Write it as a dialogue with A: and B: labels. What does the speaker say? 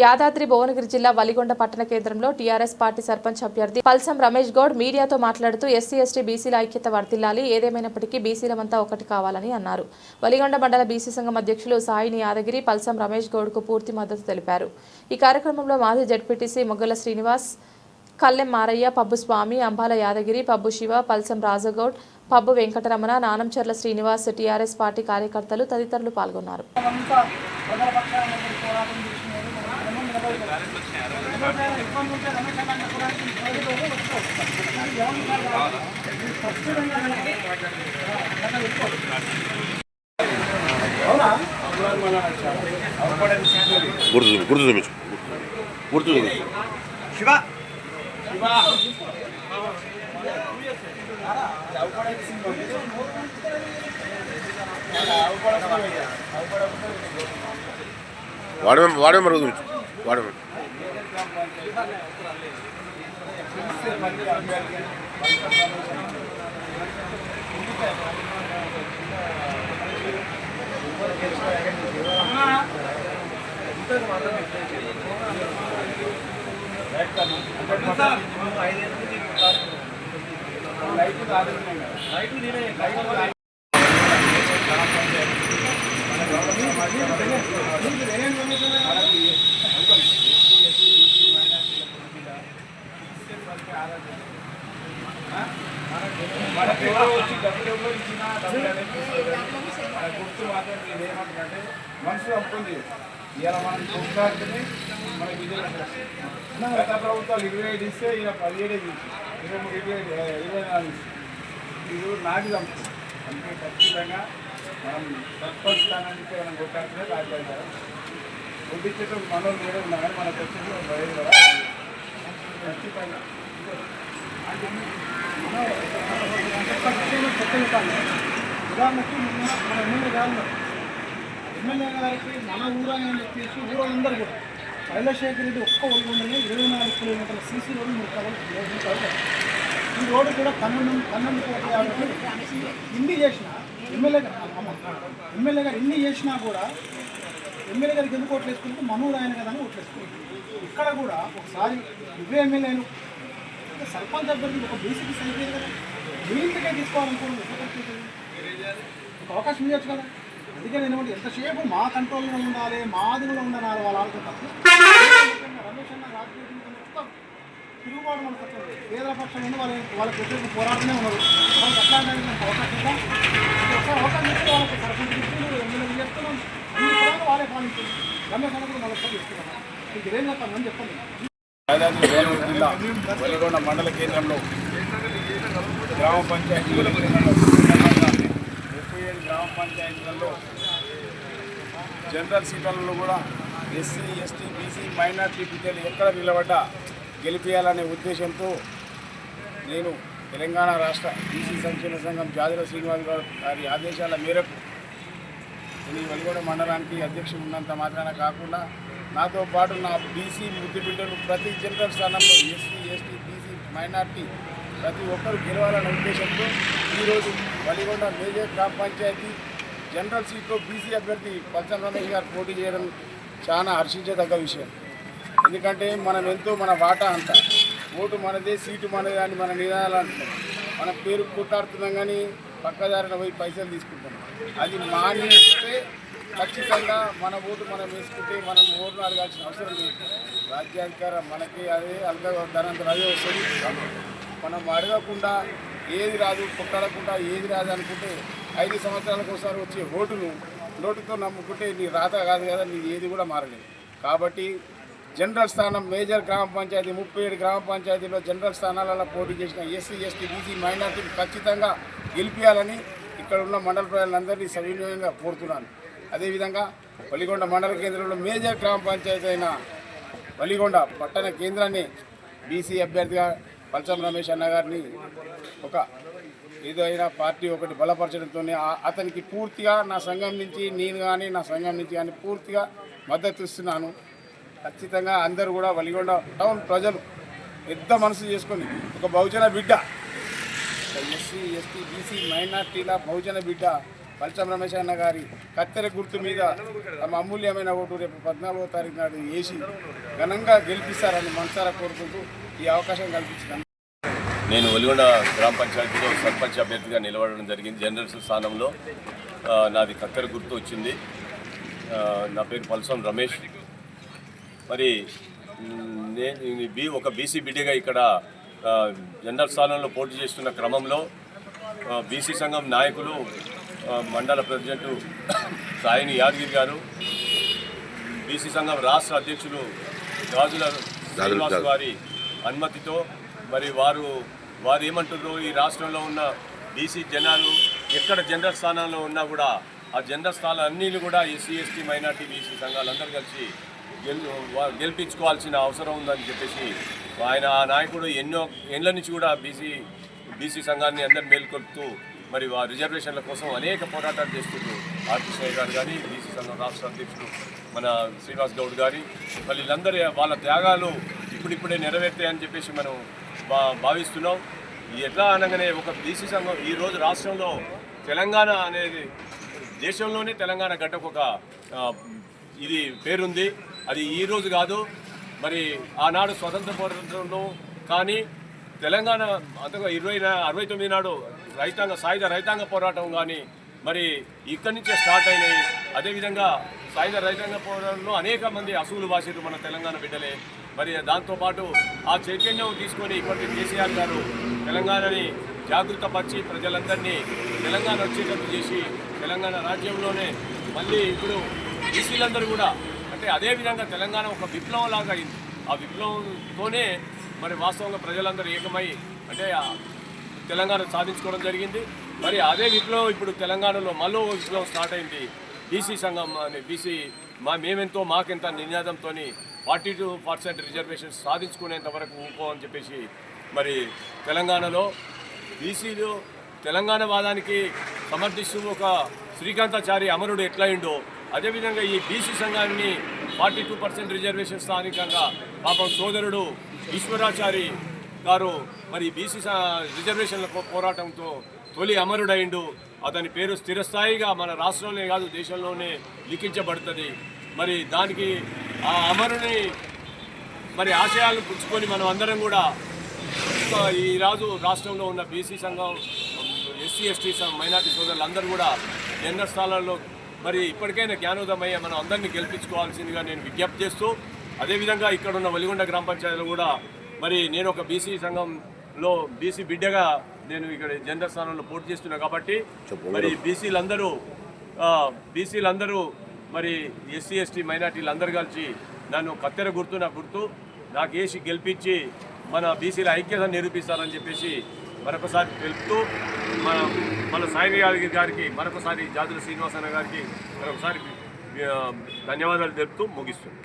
A: యాదాద్రి భువనగిరి జిల్లా వలిగొండ పట్టణ కేంద్రంలో టీఆర్ఎస్ పార్టీ సర్పంచ్ అభ్యర్థి పల్సం రమేష్ గౌడ్ మీడియాతో మాట్లాడుతూ ఎస్సీ ఎస్టీ బీసీల ఐక్యత వర్తిల్లాలి ఏదేమైనప్పటికీ బీసీలమంతా ఒకటి కావాలని అన్నారు. వలిగొండ మండల బీసీ సంఘం అధ్యక్షులు సాయిని యాదగిరి పల్సం రమేష్ గౌడ్కు పూర్తి మద్దతు తెలిపారు. ఈ కార్యక్రమంలో మాజీ ZPTC Moggala Srinivas Kallem Maraiah Pabbu Swamy Ambala Yadagiri Pabbu Shiva Palsam Rajagoud Pabbu Venkataramana Nanancharla Srinivas TRS party కార్యకర్తలు తదితరులు పాల్గొన్నారు.
B: అంతా ప్రజల పక్షాన నిలబడి పోరాటం చేసినారు మనం నిలబడలేదు. నిలబడలేదు. ఇబ్బంది ఉంటే రమేష్ కాదు. మనకి, ఆ, అట్లా పెట్టుకోవచ్చు. అవునా
C: గుర్తు చూపి గుర్తు చూపించు గుర్తు చూపించు వాడే వాడే మరి చూపించు వాడే
D: మనకి ఎవరో వచ్చి డబ్బులు ఎవరో ఇచ్చినా డబ్బులు అనేది మన గుర్తు మాత్రం ఇది ఏమంటారంటే మనసు అప్పుంది ఇలా మనం కొట్లాడితేనే మనకి విజయం గత ప్రభుత్వాలు ఇరవై ఐదు ఇస్తే ఇలా పదిహేడే తీసి ఇరవై మూడు ఇరవై ఐదు ఇరవై నాలుగు ఇది నాటి చంపుతుంది అందుకే ఖచ్చితంగా మనం సర్పంచ్ స్థానానికి మనం కొట్లాడితేనే రాజ్యాంగం కొట్టించేటప్పుడు మనోళ్ళు వేరే ఉన్నా కానీ మనకు వచ్చేసి ఖచ్చితంగా
B: ఉదాహరణకి నిన్న మన ఎమ్మెల్యే గారు ఎమ్మెల్యే గారికి మన ఊరా అని చెప్పేసి ఊరందరూ కూడా శైలశేఖర్ రెడ్డి ఒక్క ఒళ్ళుండగా ఇరవై నాలుగు కిలోమీటర్ల సీసీ రోడ్డు మూడు కావాలి ఈ రోడ్డు కూడా పన్నెండు పన్నెండు కోట్ల యాభై కోట్లు. ఇన్ని చేసిన ఎమ్మెల్యే గారు ఎమ్మెల్యే గారు ఇన్ని చేసినా కూడా ఎమ్మెల్యే గారికి ఎందుకు ఓట్లు వేసుకుంటే మనూరు ఆయన కదా అని ఓట్లు వేసుకుంటారు ఇక్కడ కూడా ఒకసారి ఇవే ఎమ్మెల్యేలు అంటే సర్పంచ్ అభ్యర్థి ఒక బీసీకి సరిపోయేది కదా. మీ ఇంటికే ఒక అవకాశం ఇవ్వచ్చు కదా. అందుకే నేను ఎంతసేపు మా కంట్రోల్లో ఉండాలి మా కూడా ఉండాలి వాళ్ళ రమేష్ అన్న రాజకీయ మొత్తం తిరుగుబాటు మన పక్షం పేదల పక్షం ఉండి వాళ్ళ వాళ్ళకి వచ్చేసి పోరాటమే ఉన్నారు వాళ్ళకి అట్లాంటి అవకాశం ఇద్దాం. ఒకసారి అవకాశం ఇస్తే వాళ్ళకి సర్పంచ్ ఇస్తున్నారు ఎమ్మెల్యే చేస్తున్నాం. అన్ని వాళ్ళే పాలించారు. రమేష్ అన్న కూడా మళ్ళీ ఇస్తున్నాం మీకు ఏం చెప్తామని చెప్పండి.
D: యాదాద్రి భువనగిరి జిల్లా మండల కేంద్రంలో గ్రామ పంచాయతీల ముప్పై ఏడు గ్రామ పంచాయతీలలో జనరల్ సీట్లలో కూడా ఎస్సీ ఎస్టీ బీసీ మైనార్టీ బిడ్డలు ఎక్కడ నిలబడ్డా గెలిపేయాలనే ఉద్దేశంతో నేను తెలంగాణ రాష్ట్ర బీసీ సంక్షేమ సంఘం జాజుల శ్రీనివాస్ గారు గారి ఆదేశాల మేరకు నేను వెలుగొండ మండలానికి అధ్యక్షుడు ఉన్నంత మాత్రాన కాకుండా నాతో పాటు నా బీసీ ముద్దు బిడ్డలు ప్రతి జనరల్ స్థానంలో ఎస్సీ ఎస్టీ బీసీ మైనార్టీ ప్రతి ఒక్కరు గెలవాలనే ఉద్దేశంతో ఈరోజు వలిగొండ మేజర్ గ్రామ పంచాయతీ జనరల్ సీట్లో బీసీ అభ్యర్థి పల్సం రమేష్ గారు పోటీ చేయడం చాలా హర్షించదగ్గ విషయం. ఎందుకంటే మనం ఎంతో మన వాటా అంట ఓటు మనదే సీటు మనదే అని మన నినాదాలు అంటున్నాం. మన పేరు కొట్టాడుతున్నాం కానీ పక్కదారిన పోయి పైసలు తీసుకుంటున్నాం అది మానేస్తే ఖచ్చితంగా మన ఓటు మనం వేసుకుంటే మనం ఓటును అడగాల్సిన అవసరం లేదు. రాజ్యాధికారం మనకి అదే అల్గా దానంతా అదే వస్తుంది మనం అడగకుండా ఏది రాదు కొట్టడకుండా ఏది రాదు అనుకుంటే ఐదు సంవత్సరాలకు ఒకసారి వచ్చే ఓటును నోటుతో నమ్ముకుంటే నీ రాత కాదు కదా నీ ఏది కూడా మారలేదు. కాబట్టి జనరల్ స్థానం మేజర్ గ్రామ పంచాయతీ ముప్పై ఏడు గ్రామ పంచాయతీలో జనరల్ స్థానాలలో పోటీ చేసిన ఎస్సీ ఎస్టీ బీసీ మైనార్టీని ఖచ్చితంగా గెలిపించాలని ఇక్కడ ఉన్న మండల ప్రజలందరినీ సవినియోగంగా కోరుతున్నాను. అదేవిధంగా వలిగొండ మండల కేంద్రంలో మేజర్ గ్రామ పంచాయతీ అయిన వలిగొండ పట్టణ కేంద్రాన్ని బీసీ అభ్యర్థిగా పల్చం రమేష్ అన్న గారిని ఒక ఏదైనా పార్టీ ఒకటి బలపరచడంతో అతనికి పూర్తిగా నా సంఘం నుంచి నేను కానీ నా సంఘం నుంచి కానీ పూర్తిగా మద్దతు ఇస్తున్నాను. ఖచ్చితంగా అందరూ కూడా వలిగొండ టౌన్ ప్రజలు పెద్ద మనసు చేసుకొని ఒక బహుజన బిడ్డ. ఎస్సీ ఎస్టీ బీసీ మైనార్టీల బహుజన బిడ్డ పల్చం రమేష్ అన్న గారి కత్తెర గుర్తు మీద తమ అమూల్యమైన ఓటు రేపు పద్నాలుగో తారీఖు నాడు వేసి ఘనంగా గెలిపిస్తారని మనసారా కోరుకుంటూ ఈ అవకాశం కల్పించాను
E: నేను వలిగొండ గ్రామ పంచాయతీలో సర్పంచ్ అభ్యర్థిగా నిలబడడం జరిగింది. జనరల్స్ స్థానంలో నాది కత్తెర గుర్తు వచ్చింది. నా పేరు పల్సం రమేష్. మరి నేను బి ఒక బీసీ బిడ్డగా ఇక్కడ జనరల్ స్థానంలో పోటీ చేస్తున్న క్రమంలో బీసీ సంఘం నాయకులు మండల ప్రెసిడెంట్ సాయిని యాదగిరి గారు బీసీ సంఘం రాష్ట్ర అధ్యక్షులు గాజుల శ్రీనివాస్ గారి అనుమతితో మరి వారు వారు ఏమంటున్నారు ఈ రాష్ట్రంలో ఉన్న బీసీ జనాలు ఎక్కడ జనరల్ స్థానాల్లో ఉన్నా కూడా ఆ జనరల్ స్థానాలు అన్నీ కూడా ఎస్సీ ఎస్టీ మైనార్టీ బీసీ సంఘాలందరూ కలిసి గెలిపించుకోవాల్సిన అవసరం ఉందని చెప్పేసి ఆయన ఆ నాయకుడు ఎన్నో ఎండ్ల నుంచి కూడా బీసీ బీసీ సంఘాన్ని అందరు మేల్కొల్పుతూ మరి ఆ రిజర్వేషన్ల కోసం అనేక పోరాటాలు చేస్తున్నారు ఆర్టీ గారు కానీ బీసీ సంఘం రాష్ట్ర అధ్యక్షుడు మన శ్రీనివాస్ గౌడ్ గారి. మళ్ళీ వీళ్ళందరి వాళ్ళ త్యాగాలు ఇప్పుడిప్పుడే నెరవేర్తాయని చెప్పేసి మనం భా భావిస్తున్నాం. ఎట్లా అనగానే ఒక బీసీ సంఘం ఈరోజు రాష్ట్రంలో తెలంగాణ అనేది దేశంలోనే తెలంగాణ గడ్డకు ఒక ఇది పేరుంది. అది ఈ రోజు కాదు మరి ఆనాడు స్వతంత్ర పోరాటంలో కానీ తెలంగాణ అంతగా ఇరవై అరవై తొమ్మిది నాడు రైతాంగ సాయుధ రైతాంగ పోరాటం కానీ మరి ఇక్కడి నుంచే స్టార్ట్ అయినాయి. అదేవిధంగా సాయుధ రైతాంగ పోరాటంలో అనేక మంది అసూలు భాషలు మన తెలంగాణ బిడ్డలే. మరి దాంతోపాటు ఆ చైతన్యం తీసుకొని ఇప్పటికీ కేసీఆర్ గారు తెలంగాణని జాగృతపరిచి ప్రజలందరినీ తెలంగాణ వచ్చేటట్టు చేసి తెలంగాణ రాజ్యంలోనే మళ్ళీ ఇప్పుడు బీసీలందరూ కూడా అంటే అదే విధంగా తెలంగాణ ఒక విప్లవం లాగా అయింది. ఆ విప్లవంతోనే మరి వాస్తవంగా ప్రజలందరూ ఏకమై అంటే తెలంగాణ సాధించుకోవడం జరిగింది. మరి అదే విప్లవం ఇప్పుడు తెలంగాణలో మళ్ళీ ఓ విప్లవం స్టార్ట్ అయింది. బీసీ సంఘం అని బీసీ మా మేమెంతో మాకెంత నినాదంతో ఫార్టీ టూ పర్సెంట్ రిజర్వేషన్ సాధించుకునేంత వరకు ఊపో అని చెప్పేసి మరి తెలంగాణలో బీసీలు తెలంగాణ వాదానికి సమర్థిస్తూ ఒక శ్రీకాంతాచారి అమరుడు ఎట్లయిండో అదేవిధంగా ఈ బీసీ సంఘాన్ని ఫార్టీ టూ పర్సెంట్ రిజర్వేషన్ స్థానికంగా పాపం సోదరుడు ఈశ్వరాచారి గారు మరి బీసీ రిజర్వేషన్ల పోరాటంతో తొలి అమరుడైండు. అతని పేరు స్థిరస్థాయిగా మన రాష్ట్రంలోనే కాదు దేశంలోనే లిఖించబడుతుంది. మరి దానికి ఆ అమరుని మరి ఆశయాలను పుచ్చుకొని మనం అందరం కూడా ఈరోజు ఈ రాజు రాష్ట్రంలో ఉన్న బీసీ సంఘం ఎస్సీ ఎస్టీ మైనార్టీ సోదరులు అందరూ కూడా ఎన్నో స్థానాల్లో మరి ఇప్పటికైనా జ్ఞానోదమయ్యే మనం అందరినీ గెలిపించుకోవాల్సిందిగా నేను విజ్ఞప్తి చేస్తూ అదేవిధంగా ఇక్కడ ఉన్న వెలిగొండ గ్రామ పంచాయతీలో కూడా మరి నేను ఒక బీసీ సంఘంలో బీసీ బిడ్డగా నేను ఇక్కడ జెండర్ స్థానంలో పోటీ చేస్తున్నా కాబట్టి మరి బీసీలందరూ బీసీలందరూ మరి ఎస్సీ ఎస్టీ మైనార్టీలు అందరూ కలిసి నన్ను కత్తెర గుర్తు నా గుర్తు నాకు వేసి గెలిపించి మన బీసీల ఐక్యత నిరూపిస్తారని చెప్పేసి మరొకసారి తెలుపుతూ మన మన సాయిని యాదగిరి గారికి మరొకసారి జాతుల శ్రీనివాసన్న గారికి మరొకసారి ధన్యవాదాలు తెలుపుతూ ముగిస్తుంది